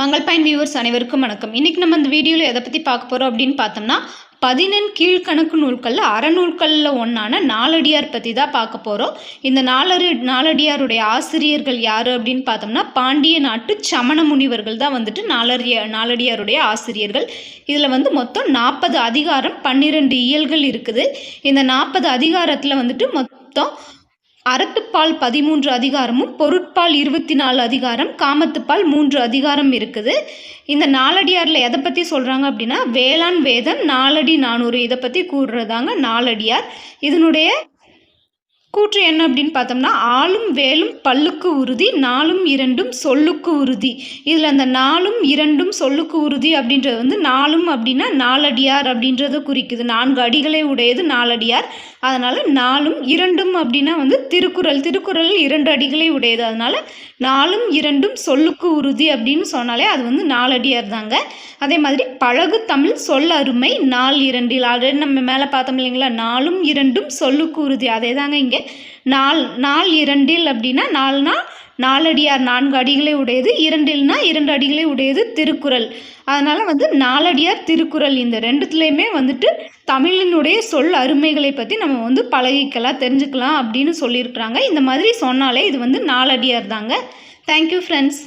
மங்கள் பயன் வியூவர்ஸ் அனைவருக்கும் வணக்கம். இன்றைக்கி நம்ம இந்த வீடியோவில் எதை பற்றி பார்க்க போகிறோம் அப்படின்னு பார்த்தோம்னா பதினெண் கீழ்கணக்கு நூல்களில் அறநூல்களில் ஒன்றான நாலடியார் பற்றி தான் பார்க்க போகிறோம் இந்த நாலரு நாலடியாருடைய ஆசிரியர்கள் யார் அப்படின்னு பார்த்தோம்னா பாண்டிய நாட்டு சமண முனிவர்கள் தான் வந்துட்டு நாலடிய நாலடியாருடைய ஆசிரியர்கள். இதில் வந்து மொத்தம் நாற்பது அதிகாரம் பன்னிரெண்டு இயல்கள் இருக்குது. இந்த நாற்பது அதிகாரத்தில் வந்துட்டு மொத்தம் அறத்துப்பால் பதிமூன்று அதிகாரமும் பொருட்பால் இருபத்தி நாலு அதிகாரம் காமத்துப்பால் மூன்று அதிகாரம் இருக்குது. இந்த நாலடியாரில் எதை பற்றி சொல்கிறாங்க அப்படின்னா வேளாண் வேதம் நாலடி நானூறு. இதை பற்றி கூறுறதாங்க நாலடியார். இதனுடைய கூற்று என்ன அப்படின்னு பார்த்தோம்னா ஆளும் வேலும் பல்லுக்கு உறுதி நாலும் இரண்டும் சொல்லுக்கு உறுதி. இதில் அந்த நாலும் இரண்டும் சொல்லுக்கு உறுதி அப்படின்றது வந்து நாலும் அப்படின்னா நாலடியார் அப்படின்றத குறிக்குது. நான்கு அடிகளை உடையது நாலடியார். அதனால் நாலும் இரண்டும் அப்படின்னா வந்து திருக்குறள். திருக்குறள் இரண்டு அடிகளை உடையது. அதனால் நாலும் இரண்டும் சொல்லுக்கு உறுதி அப்படின்னு சொன்னாலே அது வந்து நாலடியார் தாங்க. அதே மாதிரி பழகு தமிழ் சொல் அருமை நாள் இரண்டில். ஆல்ரெடி நம்ம மேலே பார்த்தோம் இல்லைங்களா? நாலும் இரண்டும் சொல்லுக்கு உறுதி. அதே தாங்க இங்கே நாள் நாள் இரண்டில் அப்படின்னா நாலுனா நாலடியார் நான்கு அடிகளை உடையது. இரண்டில்னா இரண்டு அடிகளை உடையது திருக்குறள். அதனால் வந்து நாலடியார் திருக்குறள் இந்த ரெண்டுத்துலேயுமே வந்துட்டு தமிழினுடைய சொல் அருமைகளை பற்றி நம்ம வந்து பழகிக்கலாம் தெரிஞ்சுக்கலாம் அப்படின்னு சொல்லியிருக்கிறாங்க. இந்த மாதிரி சொன்னாலே இது வந்து நாலடியார் தாங்க. Thank you friends